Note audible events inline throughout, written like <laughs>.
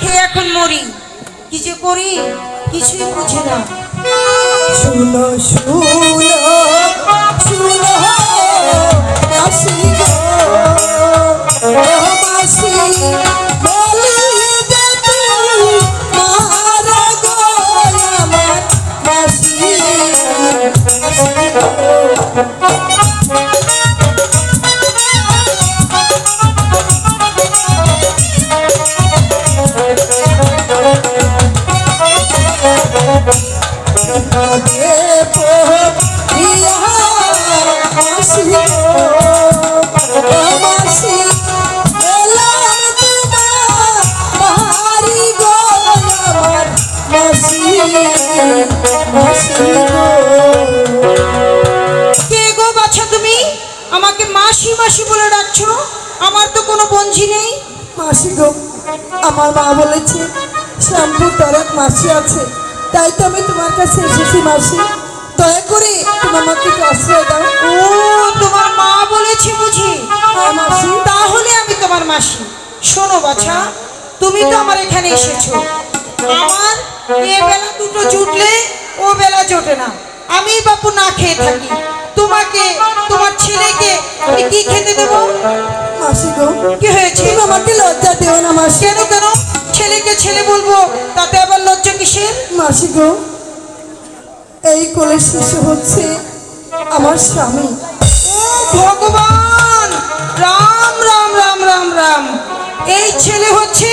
খেয়ে এখন মরি। কি যে করি কিছুই বুঝি না। শুনো শুনো শুনো মাসি গো। আমাকে মাসি মাসি বলে ডাকছো? আমার তো কোনো বঞ্জি নেই। মাসি গো, আমার মা বলেছে, শ্যামপুর তার মাসি আছে। তাই তো আমি তোমার কাছে এসেছি মাসি। দয়া করে তুমি আমাকে একটু আশ্রয় দাও। ও তোমার মা বলেছে বুঝি। হ্যাঁ, মাসি। তাহলে আমি তোমার মাসি। শোনো বাছা তুমি তো আমার এখানে এসেছ। আমার এ বেলা দুটো জুটলে ও বেলা জোটে না। আমি বাপু না খেয়ে থাকি। তোমাকে তোমার ছেলেকে আমি কি খেতে দেবো? মাসি গো কি হয়েছে? আমাকে লজ্জা দেও না মাসি। কেন কেন? ছেলেকে ছেলে বলব তাতে আবার লজ্জা কিসের? মাসি গো এই কোলের শিশু হচ্ছে আমার স্বামী। ও ভগবান! রাম রাম রাম রাম রাম। এই ছেলে হচ্ছে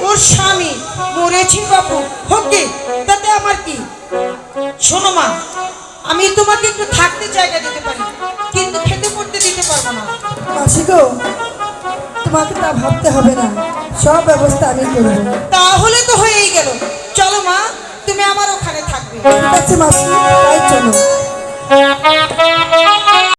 ওর স্বামী। মরেছি বাপু। হোকে তাতে আমার কি? শোনো মা আমি তোমাকে একটু থাকতে জায়গা দিতে পারি কিন্তু খেতে পড়তে দিতে পারব না। মাসি গো তোমাকে তা ভাবতে হবে না। সব ব্যবস্থা আমি করব তাহলে তো হয়েই গেল। চলো মা তুমি আমার ওখানে থাকবে। ঠিক আছে মাসি। তাই চলো। <laughs>